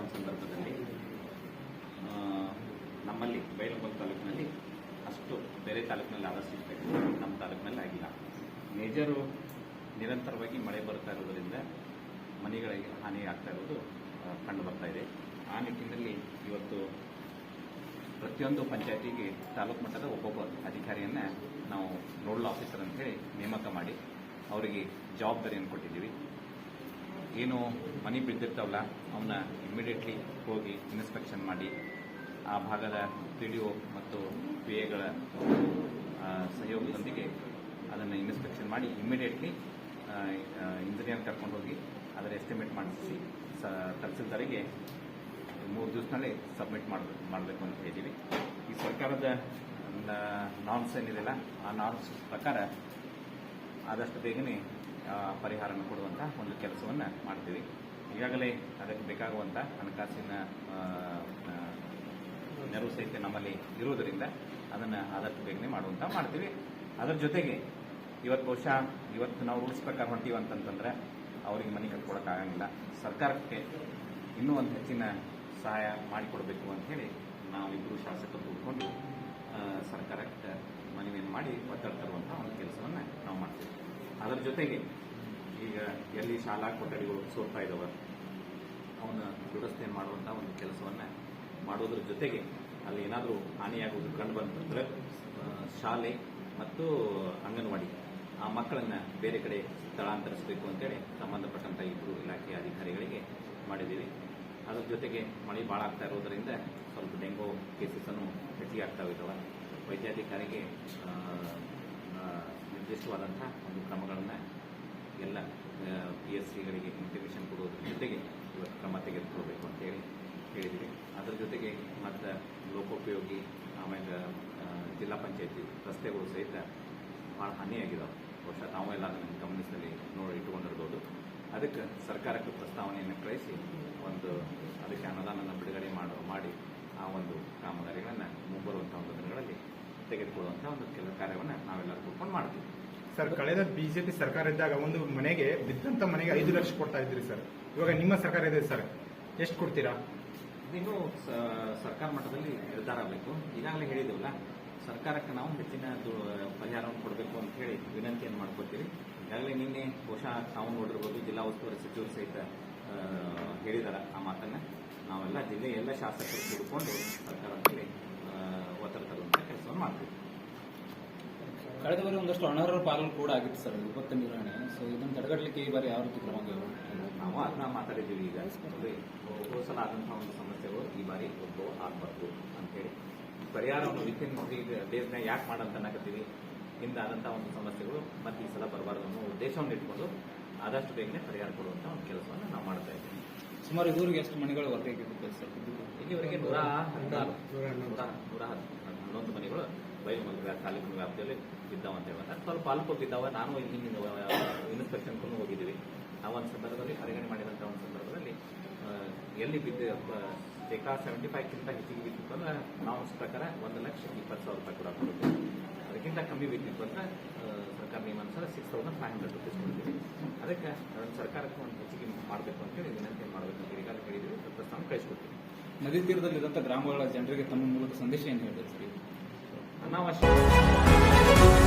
ಒಂದು ಸಂದರ್ಭದಲ್ಲಿ ನಮ್ಮಲ್ಲಿ ಬೈಲಹೊಂಗಲ ತಾಲೂಕಿನಲ್ಲಿ ಅಷ್ಟು ಬೇರೆ ತಾಲೂಕಿನಲ್ಲಿ ಆದಷ್ಟು ಇರಬೇಕು ನಮ್ಮ ತಾಲೂಕಿನಲ್ಲಿ ಆಗಿಲ್ಲ. ಮೇಜರು ನಿರಂತರವಾಗಿ ಮಳೆ ಬರ್ತಾ ಇರೋದರಿಂದ ಮನೆಗಳಿಗೆ ಹಾನಿ ಆಗ್ತಾ ಇರೋದು ಕಂಡು ಬರ್ತಾ ಇದೆ. ಆ ನಿಟ್ಟಿನಲ್ಲಿ ಇವತ್ತು ಪ್ರತಿಯೊಂದು ಪಂಚಾಯತಿಗೆ ತಾಲೂಕು ಮಟ್ಟದ ಒಬ್ಬೊಬ್ಬ ಅಧಿಕಾರಿಯನ್ನ ನಾವು ನೋಡಲ್ ಆಫೀಸರ್ ಅಂತ ಹೇಳಿ ನೇಮಕ ಮಾಡಿ, ಅವರಿಗೆ ಜವಾಬ್ದಾರಿಯನ್ನು ಕೊಟ್ಟಿದ್ದೀವಿ. ಏನು ಮನೆ ಬಿದ್ದಿರ್ತಾವಲ್ಲ ಅವನ್ನ ಇಮಿಡಿಯೇಟ್ಲಿ ಹೋಗಿ ಇನ್ಸ್ಪೆಕ್ಷನ್ ಮಾಡಿ, ಆ ಭಾಗದ ಪಿ ಡಿ ಒ ಮತ್ತು ಪಿ ಎಗಳ ಸಹಯೋಗದೊಂದಿಗೆ ಅದನ್ನು ಇನ್ಸ್ಪೆಕ್ಷನ್ ಮಾಡಿ ಇಮಿಡಿಯೇಟ್ಲಿ ಇಂಜಿನಿಯರ್ ಕರ್ಕೊಂಡು ಹೋಗಿ ಅದರ ಎಸ್ಟಿಮೇಟ್ ಮಾಡಿಸಿ, ಸ, ತಹಸೀಲ್ದಾರಿಗೆ ಮೂರು ದಿವಸದಲ್ಲಿ ಸಬ್ಮಿಟ್ ಮಾಡಬೇಕು ಮಾಡಬೇಕು ಅಂತ ಹೇಳಿದ್ದೀವಿ ಈ ಸರ್ಕಾರದ ನಾರ್ಮ್ಸ್ ಏನಿದೆಯಲ್ಲ, ಆ ನಾರ್ಮ್ಸ್ ಪ್ರಕಾರ ಆದಷ್ಟು ಬೇಗನೆ ಪರಿಹಾರನ ಕೊಡುವಂಥ ಒಂದು ಕೆಲಸವನ್ನು ಮಾಡ್ತೀವಿ. ಈಗಾಗಲೇ ಅದಕ್ಕೆ ಬೇಕಾಗುವಂಥ ಹಣಕಾಸಿನ ನೆರವು ಸಹಿತ ನಮ್ಮಲ್ಲಿ ಇರುವುದರಿಂದ ಅದನ್ನು ಆದಷ್ಟು ಬೇಗನೆ ಮಾಡುವಂಥ ಮಾಡ್ತೀವಿ. ಅದರ ಜೊತೆಗೆ ಇವತ್ತು ಬಹುಶಃ ಇವತ್ತು ನಾವು ರೂಲ್ಸ್ ಪ್ರಕಾರ ಹೊಂಟೀವಿ ಅಂತಂತಂದ್ರೆ ಅವರಿಗೆ ಮನೆ ಕಟ್ಕೊಡೋಕ್ಕಾಗಂಗಿಲ್ಲ ಸರ್ಕಾರಕ್ಕೆ ಇನ್ನೂ ಒಂದು ಹೆಚ್ಚಿನ ಸಹಾಯ ಮಾಡಿಕೊಡಬೇಕು ಅಂತ ಹೇಳಿ ನಾವಿಬ್ಬರು ಶಾಸಕರು ಕೂತ್ಕೊಂಡು ಸರ್ಕಾರಕ್ಕೆ ಮಾಡಿ ಒತ್ತಡ ತರುವಂಥ ಒಂದು ಕೆಲಸವನ್ನು ನಾವು ಮಾಡ್ತೀವಿ. ಅದರ ಜೊತೆಗೆ ಈಗ ಎಲ್ಲಿ ಶಾಲಾ ಕೊಠಡಿಗಳು ಸೋರ್ತಾ ಇದ್ದಾವೆ ಅವನ್ನ ದುರಸ್ತಿ ಮಾಡುವಂಥ ಒಂದು ಕೆಲಸವನ್ನು ಮಾಡೋದ್ರ ಜೊತೆಗೆ ಅಲ್ಲಿ ಏನಾದರೂ ಹಾನಿಯಾಗುವುದು ಕಂಡು ಬಂತಂದ್ರೆ ಶಾಲೆ ಮತ್ತು ಅಂಗನವಾಡಿ ಆ ಮಕ್ಕಳನ್ನ ಬೇರೆ ಕಡೆ ಸ್ಥಳಾಂತರಿಸಬೇಕು ಅಂತೇಳಿ ಸಂಬಂಧಪಟ್ಟಂತ ಇಬ್ಬರು ಇಲಾಖೆಯ ಅಧಿಕಾರಿಗಳಿಗೆ ಮಾಡಿದ್ದೀವಿ. ಅದ್ರ ಜೊತೆಗೆ ಮಳೆ ಭಾಳ ಆಗ್ತಾ ಇರೋದರಿಂದ ಸ್ವಲ್ಪ ಡೆಂಗೂ ಕೇಸಸ್ ಅನ್ನು ಹೆಚ್ಚಿಗೆ ಆಗ್ತಾ ಇದ್ದಾವೆ ವೈದ್ಯಾಧಿಕಾರಿಗೆ ನಿರ್ದಿಷ್ಟವಾದಂಥ ಒಂದು ಕ್ರಮಗಳನ್ನು ಎಲ್ಲ ಪಿ ಎಸ್ ಸಿಗಳಿಗೆ ಇಂಟಿಮೇಷನ್ ಕೊಡುವುದರ ಜೊತೆಗೆ ಇವತ್ತು ಕ್ರಮ ತೆಗೆದುಕೊಳ್ಬೇಕು ಅಂತ ಹೇಳಿ ಹೇಳಿದ್ವಿ ಅದರ ಜೊತೆಗೆ ಮತ್ತು ಲೋಕೋಪಯೋಗಿ, ಆಮೇಲೆ ಜಿಲ್ಲಾ ಪಂಚಾಯತಿ ರಸ್ತೆಗಳು ಸಹಿತ ಭಾಳ ಹಾನಿಯಾಗಿದ್ದಾವೆ ಬಹುಶಃ ತಾವು ಎಲ್ಲ ಅದನ್ನು ಗಮನಿಸಲಿ ನೋಡಿ ಇಟ್ಟುಕೊಂಡಿರ್ಬೋದು. ಅದಕ್ಕೆ ಸರ್ಕಾರಕ್ಕೆ ಪ್ರಸ್ತಾವನೆಯನ್ನು ಕಳಿಸಿ ಒಂದು ಅದಕ್ಕೆ ಅನುದಾನನ ಬಿಡುಗಡೆ ಮಾಡೋ, ಮಾಡಿ ಆ ಒಂದು ಕಾಮಗಾರಿಗಳನ್ನು ಮುಂಬರುವಂಥ ಒಂದು ದಿನಗಳಲ್ಲಿ ತೆಗೆದುಕೊಳ್ಳುವಂಥ ಒಂದು ಕೆಲವು ಕಾರ್ಯವನ್ನು ನಾವೆಲ್ಲರೂ ಕೂತ್ಕೊಂಡು ಮಾಡ್ತೀವಿ. ಸರ್ ಕಳೆದ ಬಿಜೆಪಿ ಸರ್ಕಾರ ಇದ್ದಾಗ ಒಂದು ಮನೆಗೆ ಬಿದ್ದಂತ ಮನೆಗೆ ಐದು ಲಕ್ಷ ಕೊಡ್ತಾ ಇದ್ರಿ ಸರ್. ಇವಾಗ ನಿಮ್ಮ ಸರ್ಕಾರ ಇದೆ ಸರ್. ಎಷ್ಟು ಕೊಡ್ತೀರಾ? ಇನ್ನು ಸರ್ಕಾರ ಮಟ್ಟದಲ್ಲಿ ನಿರ್ಧಾರ ಆಗಬೇಕು. ಈಗಾಗಲೇ ಹೇಳಿದೆವಲ್ಲ ಸರ್ಕಾರಕ್ಕೆ ನಾವು ಹೆಚ್ಚಿನ ಪರಿಹಾರವನ್ನು ಕೊಡಬೇಕು ಅಂತ ಹೇಳಿ ವಿನಂತಿಯನ್ನು ಮಾಡ್ಕೊತೀವಿ ಈಗಾಗಲೇ ನಿನ್ನೆ ಬಹುಶಃ ತಾವು ನೋಡಿರ್ಬೋದು ಜಿಲ್ಲಾ ಉಸ್ತುವಾರಿ ಸಚಿವರು ಸಹಿತ ಹೇಳಿದಾರ ಆ ಮಾತನ್ನ. ನಾವೆಲ್ಲ ಜಿಲ್ಲೆಯ ಎಲ್ಲ ಶಾಸಕರು ಕೂಡಿಕೊಂಡು ಸರ್ಕಾರದಲ್ಲಿ ಒತ್ತಡ ಮಾಡ್ತೀವಿ. ಕಳೆದ ಬಾರಿ ಒಂದಷ್ಟು ಅನರ್ಹರ ಪಾಲು ಕೂಡ ಆಗಿತ್ತು ಸರ್ ವಿಪತ್ತು ನಿರ್ವಹಣೆ ಸೊ ಇದನ್ನು ತಡೆಗಟ್ಟಲಿಕ್ಕೆ ಈ ಬಾರಿ ಯಾವ ರೀತಿ ಕ್ರಮ ನಾವು ಅದನ್ನ ಮಾತಾಡಿದ್ದೀವಿ ಈಗ. ಸಲ ಆದಂತಹ ಒಂದು ಸಮಸ್ಯೆಗಳು ಈ ಬಾರಿ ಉದ್ಭವ ಆಗಬಾರ್ದು ಅಂತೇಳಿ. ಪರಿಹಾರವನ್ನು ವಿತಿನ್ ಡೇಸ್ನ ಯಾಕೆ ಮಾಡಂತ ಅನ್ನಕತ್ತೀವಿ. ಹಿಂದೆ ಆದಂತಹ ಒಂದು ಸಮಸ್ಯೆಗಳು ಮತ್ತೆ ಈ ಸಲ ಬರಬಾರ್ದು ಅನ್ನೋ ಉದ್ದೇಶವನ್ನು ಇಟ್ಕೊಂಡು ಆದಷ್ಟು ಬೇಗನೆ ಪರಿಹಾರ ಕೊಡುವಂತ ಒಂದು ಕೆಲಸವನ್ನು ನಾವು ಮಾಡ್ತಾ ಇದ್ದೀವಿ. ಸುಮಾರು ಇದುವರೆಗೆ ಎಷ್ಟು ಮನೆಗಳು ಸರ್? ಇಲ್ಲಿವರೆಗೆ ನೂರ ಹದಿನಾರು. ನೂರ ನೂರ ಹತ್- ಹನ್ನೊಂದು ಮನೆಗಳು ಬೈಲುಮಂಗಲ ತಾಲೂಕಿನ ವ್ಯಾಪ್ತಿಯಲ್ಲಿ ಬಿದ್ದಾವ ಅಂತ ಹೇಳ್ತಾರೆ ಸ್ವಲ್ಪ ಅಲ್ಪ ನಾನು ಇಲ್ಲಿ ಇನ್ಸ್ಪೆಕ್ಷನ್ ಹೋಗಿದ್ದೀವಿ. ಆ ಒಂದು ಸಂದರ್ಭದಲ್ಲಿ ಪರಿಗಣನೆ ಮಾಡಿದಂಥ ಒಂದು ಸಂದರ್ಭದಲ್ಲಿ ಎಲ್ಲಿ ಬಿದ್ದು ಶೇಕಡಾ ಸೆವೆಂಟಿ ಫೈವ್ಕ್ಕಿಂತ ಹೆಚ್ಚಿಗೆ ಬಿದ್ದಿತ್ತು ಅಂದ್ರೆ ನಾವು ಪ್ರಕಾರ ಒಂದು ಲಕ್ಷ ಇಪ್ಪತ್ತು ಸಾವಿರ ರೂಪಾಯಿ ಕೂಡ ಕೊಡ್ತೀವಿ ಅದಕ್ಕಿಂತ ಕಮ್ಮಿ ಬಿದ್ದಿತ್ತು ಅಂದ್ರೆ ಸರ್ಕಾರ ನಿಯಮಾನುಸಾರ six thousand five hundred rupees ಕೊಡ್ತೀವಿ ಅದಕ್ಕೆ ಸರ್ಕಾರಕ್ಕೆ ಒಂದು ಹೆಚ್ಚಿಗೆ ಮಾಡಬೇಕು ಅಂತೇಳಿ ವಿನಂತಿ ಮಾಡಬೇಕು ಅಂತ ಈಗಾಗಲೇ ಸ್ವಲ್ಪ ಪ್ರಸ್ತಾವ ಕಳಿಸ್ಕೊಡ್ತೀವಿ. ನದಿ ತೀರದಲ್ಲಿರುವಂತಹ ಗ್ರಾಮಗಳ ಜನರಿಗೆ ತಮ್ಮ ಮೂಲಕ ಸಂದೇಶ ಏನು ಹೇಳ್ತೀವಿ ಅನಾವಶ್ಯಕ.